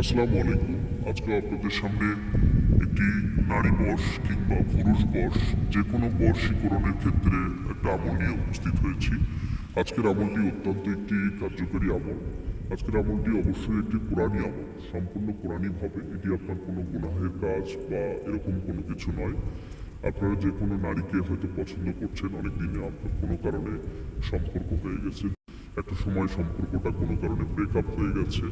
আসসালামু আলাইকুম আজকে আপনাদের সামনে একটি নারী বর্ষ কিংবা পুরুষ বর্ষ যে কোনো বর্ষীকরণের ক্ষেত্রে একটা আমল নিয়ে উপস্থিত হয়েছি। আজকের আমলটি অত্যন্ত একটি কার্যকরী আমল। আজকের আমলটি অবশ্যই একটি কোরআনী আমল। সম্পূর্ণ হবে এটি আপনার কোনো গুনাহের কাজ বা এরকম কোনো কিছু নয়। আপনারা যে কোনো নারীকে হয়তো পছন্দ করছেন, অনেকদিনে আপনার কোনো কারণে সম্পর্ক হয়ে গেছে। একটা সময় সম্পর্কটা কোনো কারণে ব্রেকআপ হয়ে গেছে।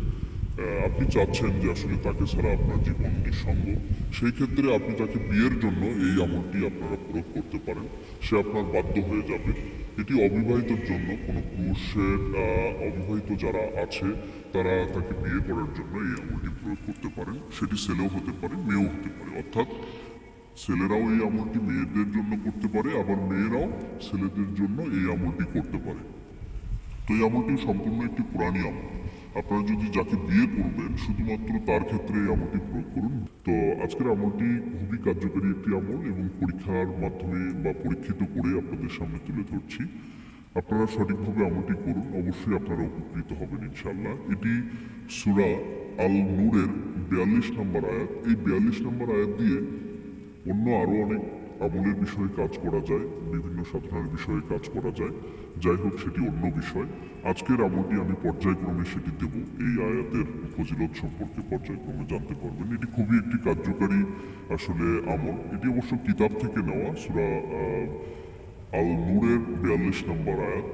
আপনি চাচ্ছেন যে আসলে তাকে ছাড়া আপনার জীবন নিঃসঙ্গ। সেই ক্ষেত্রে আপনি তাকে বিয়ের জন্য এই আমলটি আপনারা প্রয়োগ করতে পারেন। সে আপনার বাধ্য হয়ে যাবে। এটি অবিবাহিতর জন্য কোনো পুরুষের অবিবাহিত যারা আছে, তারা তাকে বিয়ে করার জন্য এই আমলটি প্রয়োগ করতে পারেন। সেটি ছেলেও হতে পারে, মেয়েও হতে পারে। অর্থাৎ ছেলেরাও এই আমলটি মেয়েদের জন্য করতে পারে, আবার মেয়েরাও ছেলেদের জন্য এই আমলটি করতে পারে। তো এই আমলটি সম্পূর্ণ একটি পুরানি আমল। আপনারা যদি যাকে বিয়ে করবেন, শুধুমাত্র তার ক্ষেত্রে এই আমলটি প্রয়োগ করুন। তো আজকের আমলটি খুবই কার্যকরী একটি আমল এবং পরীক্ষার মাধ্যমে বা পরীক্ষিত করে আপনাদের সামনে তুলে ধরছি। আপনারা সঠিকভাবে আমলটি করুন, অবশ্যই আপনারা উপকৃত হবেন ইনশাল্লাহ এটি সুরা আল নূরের বিয়াল্লিশ নম্বর আয়াত। এই বিয়াল্লিশ নম্বর আয়াত দিয়ে অন্য আরও অনেক আমলের বিষয়ে কাজ করা যায়, বিভিন্ন সাধনার বিষয়ে কাজ করা যায়। যাই হোক, সেটি অন্য বিষয়। আজকের আমলটি আমি পর্যায়ক্রমে সেটি দেব। এই আয়াতের ফজিলত সম্পর্কে পর্যায়ক্রমে জানতে পারবেন। এটি খুবই একটি কার্যকারী, আসলে, আমল। এটি অবশ্য কিতাব থেকে নেওয়া, সুরা আল নূরের বিয়াল্লিশ নম্বর আয়াত।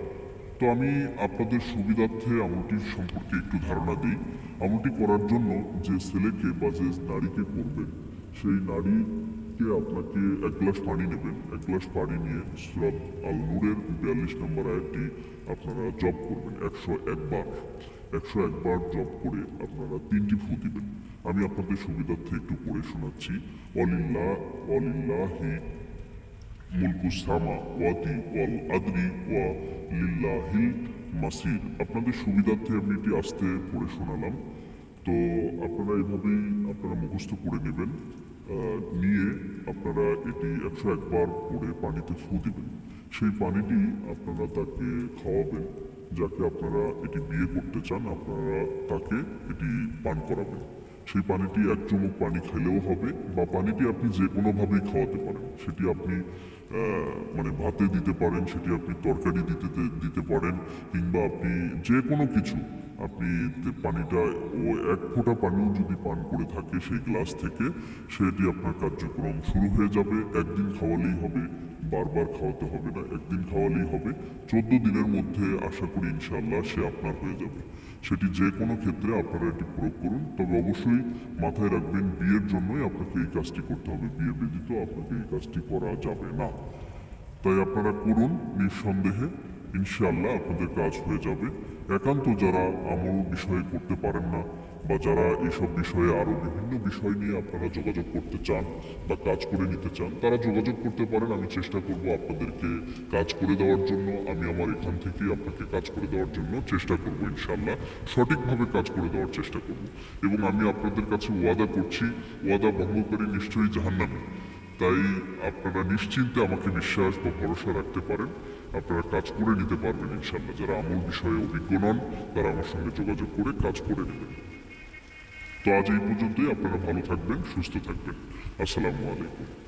তো আমি আপনাদের সুবিধার্থে আমলটির সম্পর্কে একটু ধারণা দিই। আমলটি করার জন্য যে ছেলেকে বা যে নারীকে করবেন সেই নারীকে আপনাকে এক গ্লাস পানি নেবেন। এক গ্লাস পানি নিয়ে সুরাব আল নূরের বিয়াল্লিশ নম্বর আয়াতটি আপনারা জব করবেন। একশো একবার একশো একবার জব করে আপনারা তিনটি ফু দিবেন। আমি আপনাদের সুবিধার্থে একটু পড়ে শোনাচ্ছি। অলিল্লাহ অলিল্লাহি মুলকু সামা ওয়াতি ওয়াল আদরি ওয়া লিল্লাহিল মাসির আপনাদের সুবিধার্থে আমি এটি আস্তে পড়ে শোনালাম। তো আপনারা এভাবেই আপনারা মুখস্থ করে নেবেন নিয়ে আপনারা এটি একশো একবার করে পানিতে ফু দেবেন। সেই পানিটি আপনারা তাকে খাওয়াবেন, যাকে আপনারা এটি বিয়ে করতে চান, আপনারা তাকে এটি পান করাবেন। সেই পানিটি এক চুমুক পানি খেলেও হবে বা পানিটি আপনি যে কোনোভাবেই খাওয়াতে পারেন। সেটি আপনি মানে ভাতে দিতে পারেন, সেটি আপনি তরকারি দিতে দিতে পারেন, কিংবা আপনি যে কোনো কিছু আপনি পানিটা ও এক ফোঁটা পানিও যদি পান করে থাকে সেই গ্লাস থেকে, সেটি আপনার কার্যক্রম শুরু হয়ে যাবে। একদিন খাওয়ালেই হবে, বারবার খাওয়াতে হবে না, একদিন খাওয়ালেই হবে। চোদ্দ দিনের মধ্যে আশা করি ইনশাল্লাহ সে আপনার হয়ে যাবে। সেটি যে কোনো ক্ষেত্রে আপনারা এটি প্রয়োগ করুন। তবে অবশ্যই মাথায় রাখবেন, বিয়ের জন্যই আপনাকে এই কাজটি করতে হবে। বিয়ে ব্যতীত আপনাকে এই কাজটি করা যাবে না। তাই আপনারা করুন, নিঃসন্দেহে। ইনশাআল্লাহ আপনাদের কাজ হয়ে যাবে। একান্ত যারা আমল বিষয়ে করতে পারেন না বা যারা এইসব বিষয়ে আরও বিভিন্ন বিষয় নিয়ে আপনারা যোগাযোগ করতে চান বা কাজ করে নিতে চান, তারা যোগাযোগ করতে পারেন। আমি চেষ্টা করব আপনাদেরকে কাজ করে দেওয়ার জন্য। আমি আমার এখান থেকে আপনাকে কাজ করে দেওয়ার জন্য চেষ্টা করব ইনশাল্লাহ সঠিকভাবে কাজ করে দেওয়ার চেষ্টা করব। এবং আমি আপনাদের কাছে ওয়াদা করছি, ওয়াদা ভঙ্গকারী নিশ্চয়ই জাহান্নামে। তাই আপনারা নিশ্চিন্তে আমাকে বিশ্বাস বা ভরসা রাখতে পারেন। আপনারা কাজ করে নিতে পারবেন ইনশাল্লাহ যারা আমল বিষয়ে অভিজ্ঞ নন, তারা আমার সঙ্গে যোগাযোগ করে কাজ করে নেবেন। তো আজ এই পর্যন্তই। আপনারা ভালো থাকবেন, সুস্থ থাকবেন। আসসালামু আলাইকুম।